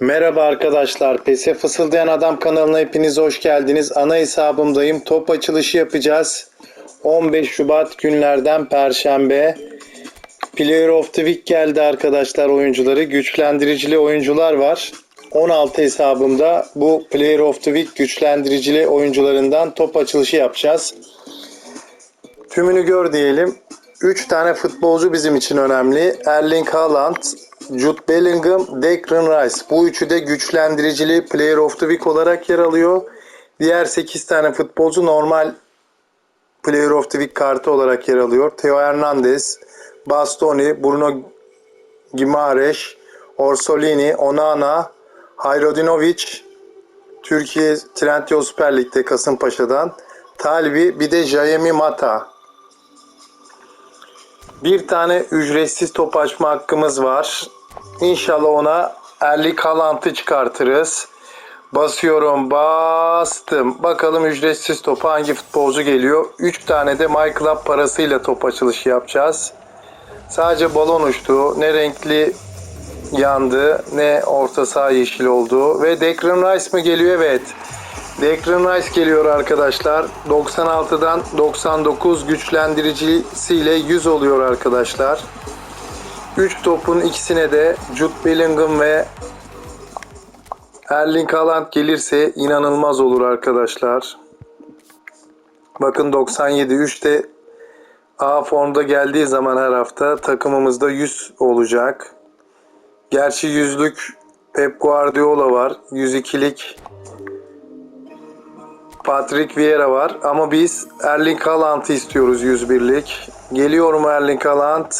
Merhaba arkadaşlar. PES'e Fısıldayan Adam kanalına hepiniz hoş geldiniz. Ana hesabımdayım. Top açılışı yapacağız. 15 Şubat günlerden Perşembe. Player of the Week geldi arkadaşlar oyuncuları. Güçlendiricili oyuncular var. 16 hesabımda bu Player of the Week güçlendiricili oyuncularından top açılışı yapacağız. Tümünü gör diyelim. 3 tane futbolcu bizim için önemli. Erling Haaland, Jude Bellingham, Declan Rice. Bu üçü de güçlendiricili Player of the Week olarak yer alıyor. Diğer 8 tane futbolcu normal Player of the Week kartı olarak yer alıyor. Theo Hernandez, Bastoni, Bruno Gimareş, Orsolini, Onana, Hayrodinovic, Türkiye Trendyol Süper Lig'de Kasımpaşa'dan, Talbi, bir de Jayemi Mata. Bir tane ücretsiz top açma hakkımız var. İnşallah ona Erlik Haaland'ı çıkartırız. Basıyorum, bastım. Bakalım ücretsiz topa hangi futbolcu geliyor. 3 tane de My Club parasıyla top açılışı yapacağız. Sadece balon uçtu. Ne renkli yandı ne orta saha yeşil oldu. Ve Declan Rice mi geliyor? Evet. Declan Rice geliyor arkadaşlar. 96'dan 99 güçlendiricisiyle 100 oluyor arkadaşlar. 3 topun ikisine de Jude Bellingham ve Erling Haaland gelirse inanılmaz olur arkadaşlar. Bakın 97 3'te A formda geldiği zaman her hafta takımımızda 100 olacak. Gerçi yüzlük Pep Guardiola var. 102'lik Patrick Vieira var ama biz Erling Haaland'ı istiyoruz 101'lik. Geliyor mu Erling Haaland?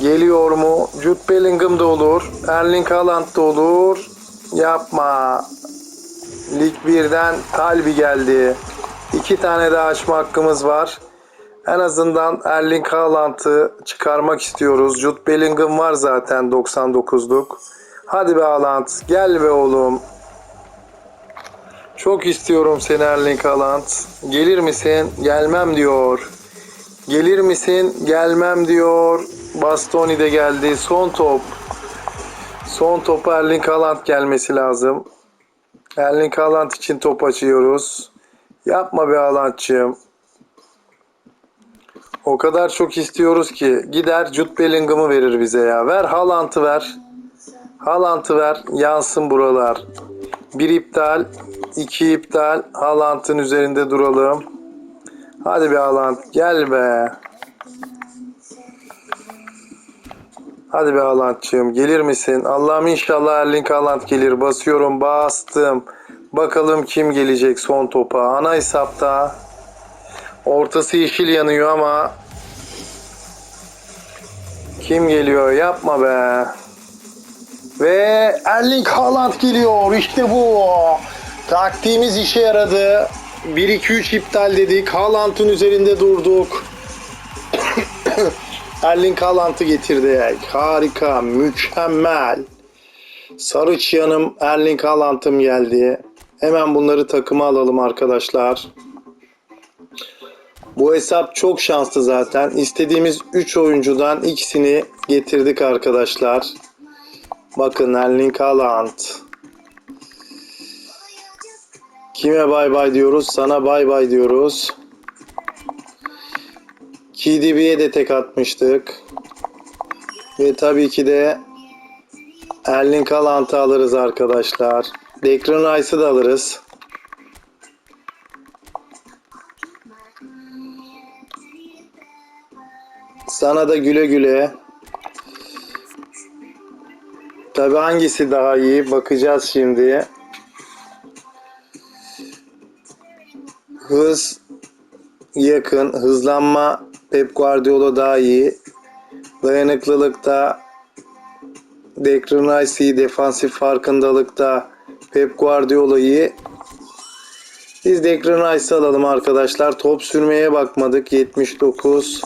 Geliyor mu? Jude Bellingham da olur. Erling Haaland da olur. Yapma. Lig 1'den Talbi geldi. İki tane daha açma hakkımız var. En azından Erling Haaland'ı çıkarmak istiyoruz. Jude Bellingham var zaten 99'luk. Hadi be Haaland gel be oğlum. Çok istiyorum seni Erling Haaland. Gelir misin? Gelmem diyor. Gelir misin? Gelmem diyor. Bastoni de geldi. Son top. Son topa Erling Haaland gelmesi lazım. Erling Haaland için top açıyoruz. Yapma be Haaland'cığım. O kadar çok istiyoruz ki gider Jude Bellingham'ı verir bize ya. Ver Haaland'ı ver. Haaland'ı ver. Yansın buralar. Bir iptal, iki iptal. Haaland'ın üzerinde duralım. Hadi be Haaland gel be. Hadi be Haaland'cığım gelir misin? Allah'ım inşallah Erling Haaland gelir. Basıyorum bastım. Bakalım kim gelecek son topa. Ana hesapta. Ortası yeşil yanıyor ama kim geliyor? Yapma be. Ve Erling Haaland geliyor. İşte bu. Taktiğimiz işe yaradı. 1-2-3 iptal dedik. Haaland'ın üzerinde durduk. Erling Haaland'ı getirdik. Harika, mükemmel. Sarı çıyanım Erling Haaland'ım geldi. Hemen bunları takıma alalım arkadaşlar. Bu hesap çok şanslı zaten. İstediğimiz 3 oyuncudan ikisini getirdik arkadaşlar. Bakın Erling Haaland. Kime bay bay diyoruz? Sana bay bay diyoruz. KDB'ye de tek atmıştık. Ve tabii ki de Erling Haaland'ı alırız arkadaşlar. Declan Rice'ı da alırız. Sana da güle güle. Tabi hangisi daha iyi bakacağız şimdi. Hız yakın, hızlanma Pep Guardiola daha iyi. Dayanıklılıkta Declan Rice defansif farkındalıkta Pep Guardiola iyi. Biz Declan Rice'ı alalım arkadaşlar. Top sürmeye bakmadık. 79.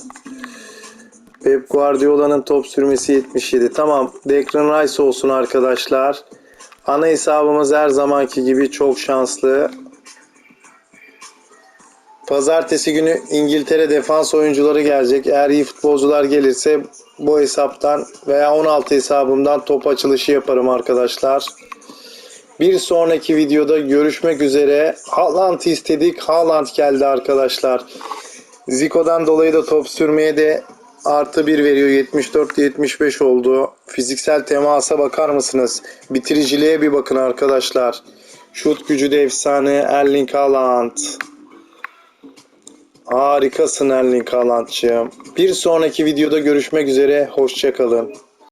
Pep Guardiola'nın top sürmesi 77. Tamam. Declan Rice olsun arkadaşlar. Ana hesabımız her zamanki gibi çok şanslı. Pazartesi günü İngiltere defans oyuncuları gelecek. Eğer iyi futbolcular gelirse bu hesaptan veya 16 hesabımdan top açılışı yaparım arkadaşlar. Bir sonraki videoda görüşmek üzere. Haaland istedik. Haaland geldi arkadaşlar. Zico'dan dolayı da top sürmeye de artı 1 veriyor. 74-75 oldu. Fiziksel temasa bakar mısınız? Bitiriciliğe bir bakın arkadaşlar. Şut gücü de efsane. Erling Haaland. Harikasın Erling Haaland'cığım. Bir sonraki videoda görüşmek üzere. Hoşçakalın.